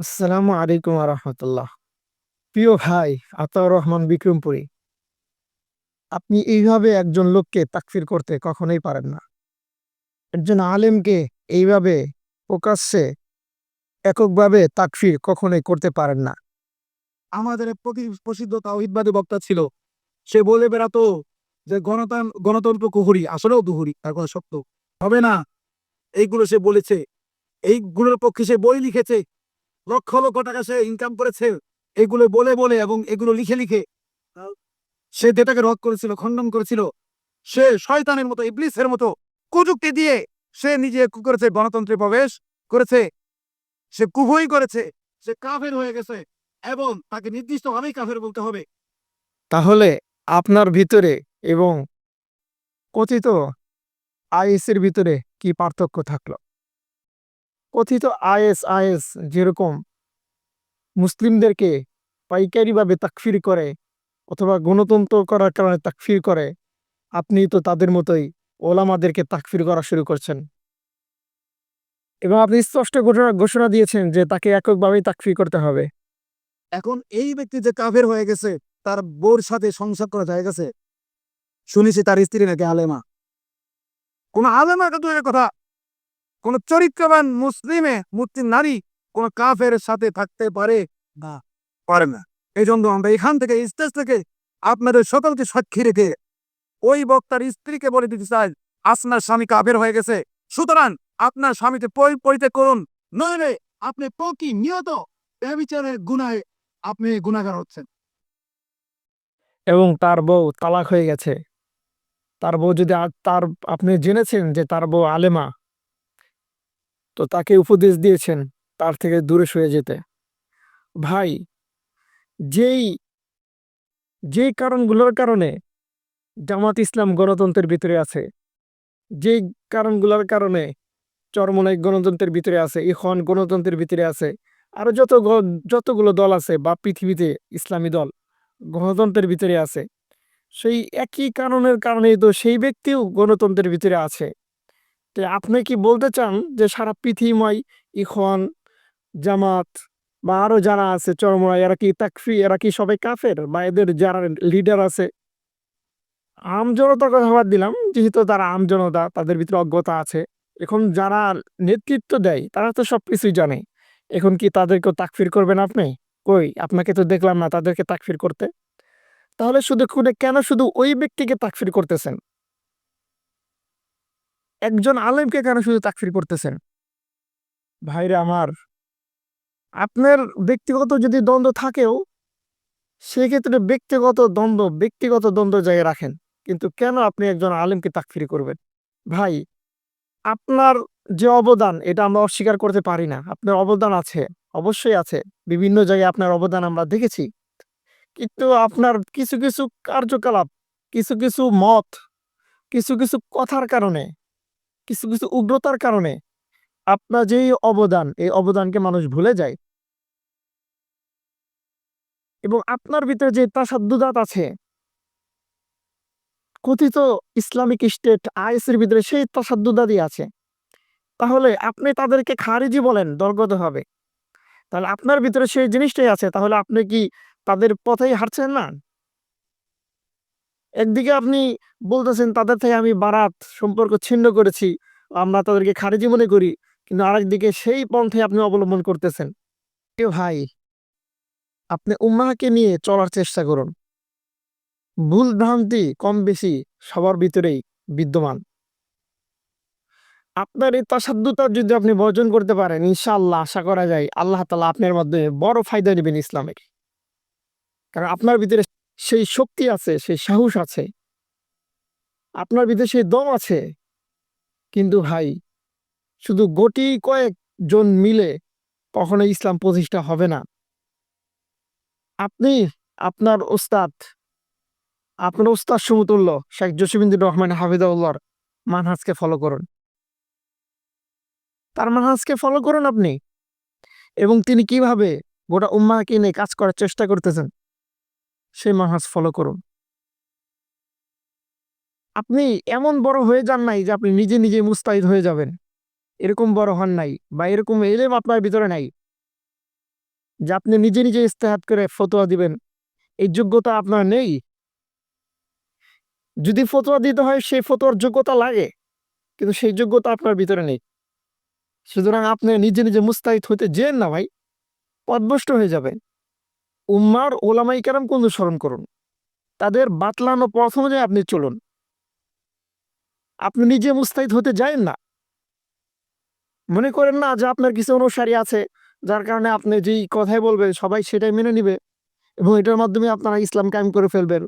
আসসালামু আলাইকুম রহমতুল্লাহ। প্রিয় ভাই, আতাউর রহমান বিক্রমপুরী। আপনি এইভাবে একজন লোককে তাকফির করতে কখনোই পারেন না। একজন আলেমকে এইভাবে প্রকাশ্যে, এককভাবে তাকফির কখনোই করতে পারেন না। আমাদের প্রসিদ্ধ তাওহিদবাদী বক্তা ছিল। সে বলে বেড়াতো যে গণতন্ত্র গণতন্ত্র কুহুরি, আসলেও দুহুরি, তার কথা সত্য হবে না? এইগুলো সে বলেছে। এইগুলোর পক্ষে সে বই লিখেছে। লক্ষ লক্ষ টাকা সে ইনকাম করেছে এগুলো বলে বলে এবং এগুলো লিখে লিখে সে যেটাকে রদ করেছিল খণ্ডন করেছিল। সে শয়তানের মতো ইবলিসের মতো কুযুক্তি দিয়ে সে নিজে কি করেছে গণতন্ত্রে প্রবেশ করেছে। সে কুভই করেছে সে কাফের হয়ে গেছে এবং তাকে নির্দিষ্টভাবেই কাফের বলতে হবে। তাহলে আপনার ভিতরে এবং কথিত আইএসের ভিতরে কি পার্থক্য থাকল? কথিত আইএস আইএস যেরকম মুসলিমদেরকে পাইকারিভাবে তাকফির করে অথবা গণতন্ত্র করার কারণে তাকফির করে, আপনি তো তাদের মতোই ওলামাদেরকে তাকফির করা শুরু করছেন। এবং আপনি স্পষ্ট ঘোষণা ঘোষণা দিয়েছেন যে তাকে এককভাবেই তাকফির করতে হবে। এখন এই ব্যক্তি যে কাফের হয়ে গেছে, তার বোর সাথে সংসার করা যায় গেছে। শুনেছি তার স্ত্রী নাকি আলেমা। কোন আলেমা তো কথা কোন চরিত্রবান মুসলিমে মুসলিম নারী কোন কাফের সাথে থাকতে পারে না পারে না। এই জন্য আমরা এখান থেকে স্টেজ থেকে আপনাদের সকলকে সাক্ষী রেখে ওই বক্তার স্ত্রীকে বলে দিতে চাই, আপনার স্বামী কাফের হয়ে গেছে। সুতরাং আপনার স্বামীকে পরি- পরিত্যাগ করুন। নইলে আপনি পকি নিয়ত ব্যবিচারের গুনায় আপনি গুণাগার হচ্ছেন। এবং তার বউ তালাক হয়ে গেছে। তার বউ যদি তার, আপনি জেনেছেন যে তার বউ আলেমা তো তাকে উপদেশ দিয়েছেন তার থেকে দূরে সরে যেতে। ভাই, যেই যেই কারণগুলোর কারণে জামাত ইসলাম গণতন্ত্রের ভিতরে আছে, যেই কারণগুলোর কারণে চরমনাই গণতন্ত্রের ভিতরে আছে ইখন গণতন্ত্রের ভিতরে আছে, আরও যত যতগুলো দল আছে বা পৃথিবীতে ইসলামী দল গণতন্ত্রের ভিতরে আছে, সেই একই কারণের কারণেই তো সেই ব্যক্তিও গণতন্ত্রের ভিতরে আছে। তো আপনি কি বলতে চান যে সারা পৃথিবীময় ইখন জামাত বা আরও যারা আছে চরমরা এরা কি তাকফি, এরা কি সবাই কাফের বা এদের যারা লিডার আছে? আম জনতার কথা বাদ দিলাম, যেহেতু তারা আম জনতা, তাদের ভিতরে অজ্ঞতা আছে। এখন যারা নেতৃত্ব দেয়, তারা তো সব কিছুই জানে। এখন কি তাদেরকেও তাকফির করবেন আপনি? কই, আপনাকে তো দেখলাম না তাদেরকে তাকফির করতে। তাহলে শুধু খুনে, কেন শুধু ওই ব্যক্তিকে তাকফির করতেছেন? একজন আলেমকে কেন শুধু তাকফির করতেছেন? ভাইরে আমার। আপনার ব্যক্তিগত যদি দ্বন্দ্ব থাকেও সেক্ষেত্রে ব্যক্তিগত দ্বন্দ্ব ব্যক্তিগত দ্বন্দ্ব জায়গায় রাখেন। কিন্তু কেন আপনি একজন আলেমকে তাকফিরি করবেন? ভাই আপনার যে অবদান এটা আমরা অস্বীকার করতে পারি না। আপনার অবদান আছে অবশ্যই আছে। বিভিন্ন জায়গায় আপনার অবদান আমরা দেখেছি। কিন্তু আপনার কিছু কিছু কার্যকলাপ কিছু কিছু মত কিছু কিছু কথার কারণে কিছু কিছু উগ্রতার কারণে আপনার যেই অবদান, এই অবদানকে মানুষ ভুলে যায়। এবং আপনার ভিতরে যে তাসাদ্দুদাত আছে, কথিত ইসলামিক স্টেট আইএসের ভিতরে সেই তাসাদ্দুদাদি আছে। তাহলে আপনি তাদেরকে খারিজি বলেন, দলগত হবে তাহলে আপনার ভিতরে সেই জিনিসটাই আছে, তাহলে আপনি কি তাদের পথেই হাঁটছেন না? একদিকে আপনি বলতেছেন, তাদের থেকে আমি বারাত সম্পর্ক ছিন্ন করেছি, আমরা তাদেরকে খারিজি মনে করি। কিন্তু আরেকদিকে সেই পন্থে আপনি অবলম্বন করতেছেন। ভাই, আপনি উম্মাহকে নিয়ে চলার চেষ্টা করুন। ভুল ভ্রান্তি কম বেশি সবার ভিতরেই বিদ্যমান। আপনার এই তাসাদ্দুতা যদি আপনি বর্জন করতে পারেন, ইনশাআল্লাহ আশা করা যায় আল্লাহ তালা আপনার মাধ্যমে বড় ফায়দা নেবেন ইসলামের। কারণ আপনার ভিতরে সেই শক্তি আছে, সেই সাহস আছে। আপনার সেই দম আছে। কিন্তু ভাই, শুধু গোটি কয়েক জন মিলে কখনো ইসলাম প্রতিষ্ঠা হবে না। আপনি, আপনার ওস্তাদ আপনার ওস্তাদ সমতুল্য শেখ জসিমুদ্দিন রহমান হাফিদাউল্লাহর মানহাজকে ফলো করুন। তার মানহাজকে ফলো করুন আপনি। এবং তিনি কীভাবে গোটা উম্মাকে নিয়ে কাজ করার চেষ্টা করতেছেন? সেই মানহাজ ফলো করুন। আপনি এমন বড় হয়ে যান নাই যে আপনি নিজে নিজে মুস্তাহিদ হয়ে যাবেন। এরকম বড় হন নাই বা এরকম এলেম আপনার ভিতরে নাই যে আপনি নিজে নিজে ইস্তেহাত করে ফতোয়া দিবেন। এই যোগ্যতা আপনার নেই। যদি ফতোয়া দিতে হয় সেই ফতোয়ার যোগ্যতা লাগে, কিন্তু সেই যোগ্যতা আপনার ভিতরে নেই। সুতরাং আপনি নিজে নিজে মুস্তাহিদ হইতে যেন না ভাই পদভষ্ট হয়ে যাবেন। উম্মার ওলামাই কেরাম কোন স্মরণ করুন? তাদের বাতলানো পথ অনুযায়ী আপনি চলুন। আপনি নিজে মুস্তাহিদ হতে যায়েন না। মনে করেন না যে আপনার কিছু অনুসারী আছে, যার কারণে আপনি যেই কথাই বলবেন, সবাই সেটাই মেনে নিবে এবং এটার মাধ্যমে আপনারা ইসলাম কায়েম করে ফেলবেন।